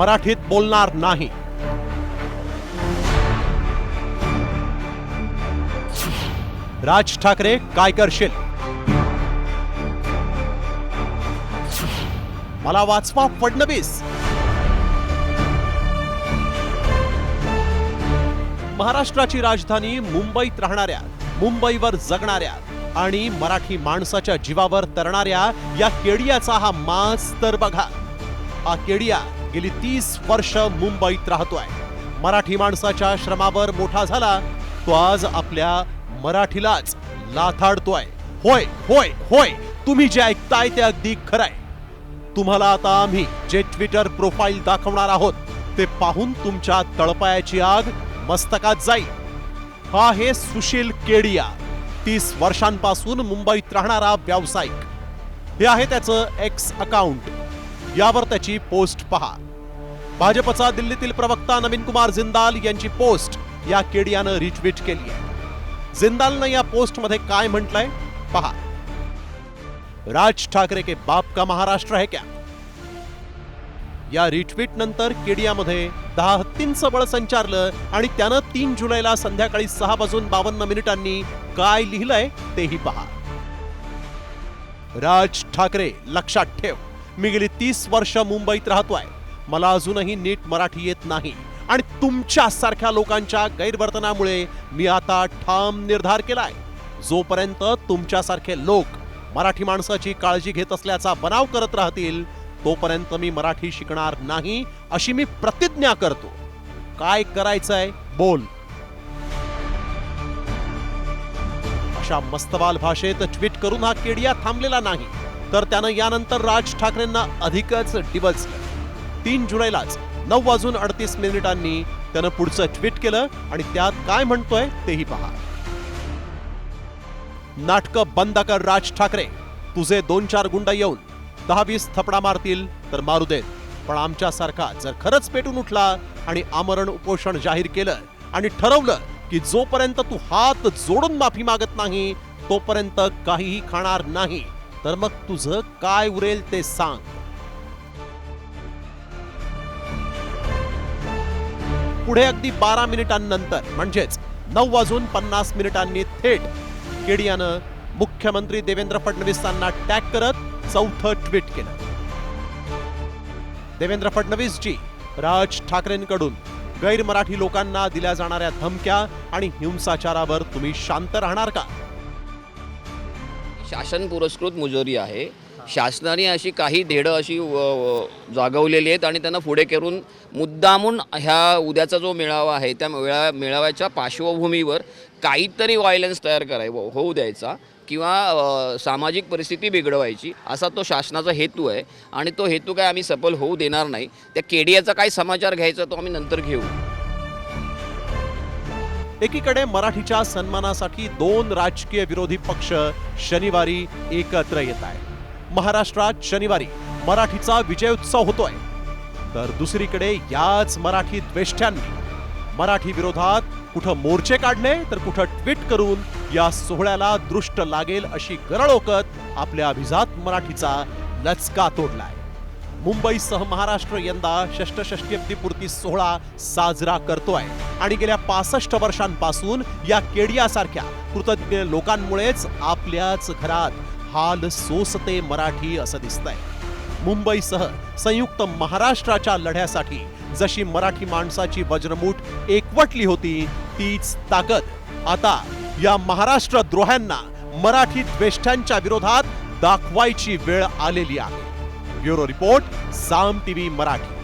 मराठीत बोलणार नाही. राज ठाकरे काय करशील? मला वाचवा फडणवीस. महाराष्ट्राची राजधानी मुंबईत राहणाऱ्या मुंबईवर जगणाऱ्या आणि मराठी माणसाच्या जीवावर तरणाऱ्या या केडियाचा हा मास तर बघा. हा केडिया गेली तीस वर्ष मुंबईत राहतोय. मराठी माणसाच्या श्रमावर मोठा झाला तो आज आपल्या मराठीलाच लाथाडतोय. होय होय होय तुम्ही जे ऐकताय ते अगदी खरंय. तुम्हाला आता आम्ही जे ट्विटर प्रोफाईल दाखवणार आहोत ते पाहून तुमच्या तळपायाची आग मस्तकात जाईल. हा आहे सुशील केडिया तीस वर्षांपासून मुंबईत राहणारा व्यावसायिक. हे आहे त्याचं एक्स अकाउंट यावर त्याची पोस्ट पहा. भाजपचा दिल्लीतील प्रवक्ता नवीन कुमार जिंदाल यांची पोस्ट या केडियानं रिट्विट केली आहे. जिंदालनं या पोस्टमध्ये काय म्हटलंय? पहा. राज ठाकरे के बाप का महाराष्ट्र है क्या? या रिट्विट नंतर केडियामध्ये दहा हत्तींचं बळ संचारलं आणि त्यानं तीन जुलैला संध्याकाळी सहा वाजून बावन्न मिनिटांनी काय लिहिलंय तेही पहा. राज ठाकरे लक्षात ठेव. मी गेली तीस वर्ष मुंबईत राहतोय. मला अजूनही नीट मराठी येत नाही. आणि तुमच्या सारख्या लोकांच्या गैरवर्तनामुळे मी आता ठाम निर्धार केलाय. जोपर्यंत तुमच्यासारखे लोक मराठी माणसाची काळजी घेत असल्याचा बनाव करत राहतील तोपर्यंत मी मराठी शिकणार नाही अशी मी प्रतिज्ञा करतो. काय करायचंय? बोल. अशा मस्तवाल भाषेत ट्विट करून हा केडिया थांबलेला नाही. तर त्यानं यानंतर राज ठाकरेंना अधिकच डिवचलं तीन जुलैलाच नऊ वाजून अडतीस मिनिटांनी त्यानं पुढचं ट्विट केलं आणि त्यात काय म्हणतोय तेही पहा. नाटकं बंद कर राज ठाकरे. तुझे दोन चार गुंड येऊन दहा वीस थपडा मारतील तर मारू देत. पण आमच्यासारखा जर खरंच पेटून उठला आणि आमरण उपोषण जाहीर केलं आणि ठरवलं की जोपर्यंत तू हात जोडून माफी मागत नाही तोपर्यंत काहीही खाणार नाही तर मग तुझं काय उरेल ते सांग. पुढे अगदी बारा मिनिटांनंतर म्हणजेच नऊ वाजून पन्नास मिनिटांनी थेट केडियानं मुख्यमंत्री देवेंद्र फडणवीसांना टॅग करत चौथं ट्विट केलं. देवेंद्र फडणवीसजी राज ठाकरेंकडून गैर मराठी लोकांना दिल्या जाणाऱ्या धमक्या आणि हिंसाचारावर तुम्ही शांत राहणार का? शासन पुरस्कृत मुजोरी आहे. शासनाने अशी काही धेडं अशी व- जागवलेली आहेत आणि त्यांना पुढे करून मुद्दामून ह्या उद्याचा जो मेळावा आहे त्या मेळा मेळाव्याच्या पार्श्वभूमीवर काहीतरी व्हायलन्स तयार कराय हो, होऊ द्यायचा किंवा सामाजिक परिस्थिती बिघडवायची असा तो शासनाचा हेतू आहे आणि तो हेतू काय आम्ही सफल होऊ देणार नाही. त्या केडियाचा काय समाचार घ्यायचा तो आम्ही नंतर घेऊ. एकीकडे मराठीच्या सन्मानासाठी दोन राजकीय विरोधी पक्ष शनिवारी एकत्र येत आहे महाराष्ट्रात शनिवारी मराठीचा विजय उत्सव होतोय. तर दुसरीकडे याच मराठी द्वेष्ट्यांनी मराठी विरोधात कुठं मोर्चे काढले तर कुठं ट्विट करून या सोहळ्याला दृष्ट लागेल अशी गरळोकत आपल्या अभिजात मराठीचा लचका तोडलाय. मुंबईसह महाराष्ट्र यंदा षष्टषष्ट्यब्दीपूर्ती सोहळा साजरा करतोय. आणि गेल्या पासष्ट वर्षांपासून या केडियासारख्या कृतज्ञ लोकांमुळेच आपल्याच घरात हाल सोसते मराठी असं दिसतंय. मुंबईसह संयुक्त महाराष्ट्राच्या लढ्यासाठी जशी मराठी माणसाची वज्रमूठ एकवटली होती तीच ताकद. आता या महाराष्ट्र द्रोह्यांना मराठी द्वेष्ठ्यांच्या विरोधात दाखवायची वेळ आलेली आहे. Bureau report Saam TV Marathi.